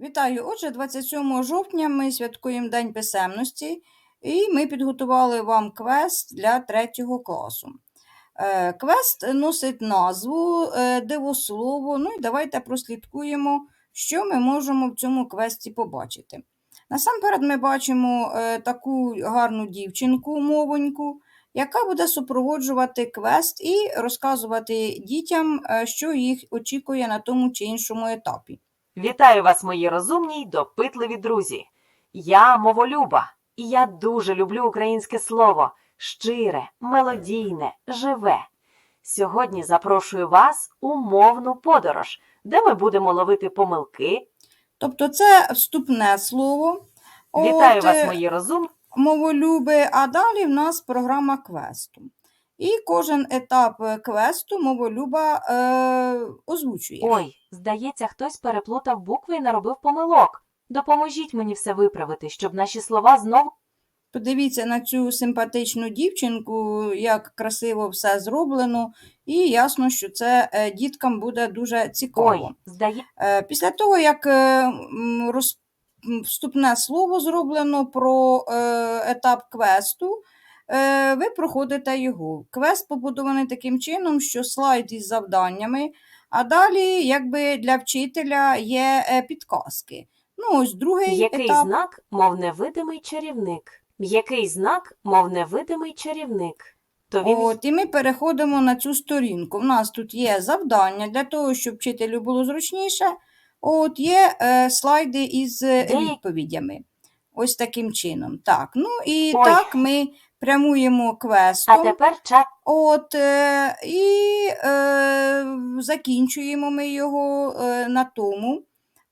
Вітаю! Отже, 27 жовтня ми святкуємо День писемності, і ми підготували вам квест для 3 класу. Е, Квест носить назву е, Дивослово. Ну і давайте прослідкуємо, що ми можемо в цьому квесті побачити. Насамперед ми бачимо е, таку гарну дівчинку, мовоньку, яка буде супроводжувати квест і розказувати дітям, що їх очікує на тому чи іншому етапі. Вітаю вас, мої розумні й допитливі друзі. Я моволюба, і я дуже люблю українське слово щире, мелодійне, живе. Сьогодні запрошую вас у мовну подорож, де ми будемо ловити помилки. Тобто це вступне слово. Вітаю От, вас, е, мої розумні. моволюби, а далі в нас програма квесту. І кожен етап е, квесту моволюба е, озвучує. Ой, здається, хтось переплутав букви і наробив помилок. Допоможіть мені все виправити, щоб наші слова знову. Подивіться на цю симпатичну дівчинку, як красиво все зроблено, і ясно, що це е, діткам буде дуже цікаво. Ой, здає... Е, Після того, як роз... вступне слово зроблено про етап квесту, ви проходите його. Квест побудований таким чином, що слайд із завданнями, а далі, якби для вчителя, є е, підказки. Ну, ось другий Який етап. знак, мов невидимий чарівник? Який знак, мов невидимий чарівник? То він От, і ми переходимо на цю сторінку. У нас тут є завдання для того, щоб вчителю було зручніше. От є е, слайди із е, Де- відповідями. Ось таким чином. Так, ну і Ой. так ми прямуємо квестом. А тепер час. От, е, і е, закінчуємо ми його е, на тому,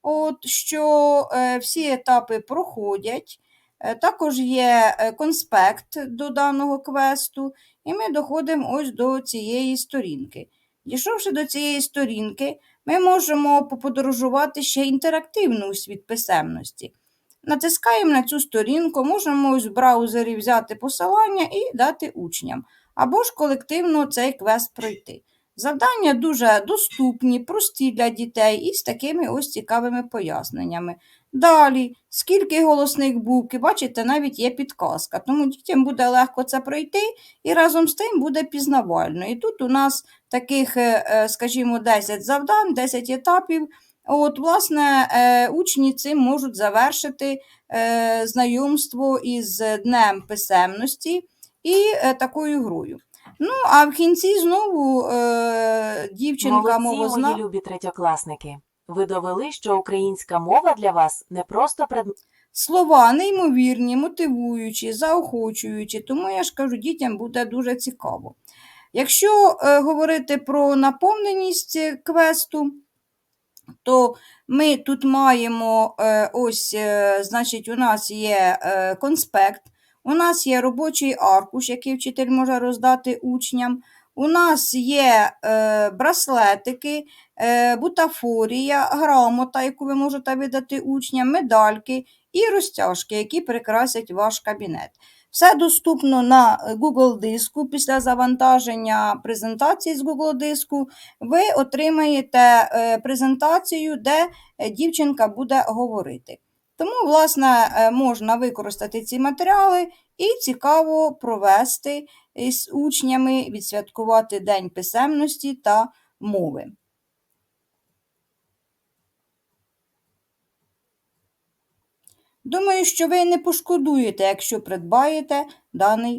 от, що е, всі етапи проходять. Е, також є е, конспект до даного квесту, і ми доходимо ось до цієї сторінки. Дійшовши до цієї сторінки, ми можемо поподорожувати ще інтерактивно у світ писемності. Натискаємо на цю сторінку, можемо в браузері взяти посилання і дати учням, або ж колективно цей квест пройти. Завдання дуже доступні, прості для дітей і з такими ось цікавими поясненнями. Далі, скільки голосних букв, бачите, навіть є підказка, тому дітям буде легко це пройти і разом з тим буде пізнавально. І тут у нас таких, е, е, скажімо, 10 завдань, 10 етапів. От, власне, е, учні цим можуть завершити е, знайомство із Днем писемності і е, такою грою. Ну, а в кінці знову е, дівчинка Молодці, мої любі третьокласники. Ви довели, що українська мова для вас не просто предмет. Слова неймовірні, мотивуючі, заохочуючі, тому я ж кажу, дітям буде дуже цікаво. Якщо е, говорити про наповненість квесту, то ми тут маємо е, ось, е, значить, у нас є е, конспект, у нас є робочий аркуш, який вчитель може роздати учням. У нас є е, браслетики, е, бутафорія, грамота, яку ви можете видати учням, медальки і розтяжки, які прикрасять ваш кабінет. Все доступно на Google диску. Після завантаження презентації з Google диску ви отримаєте е, презентацію, де е, дівчинка буде говорити. Тому, власне, е, можна використати ці матеріали і цікаво провести із учнями, відсвяткувати День писемності та мови. Думаю, що ви не пошкодуєте, якщо придбаєте даний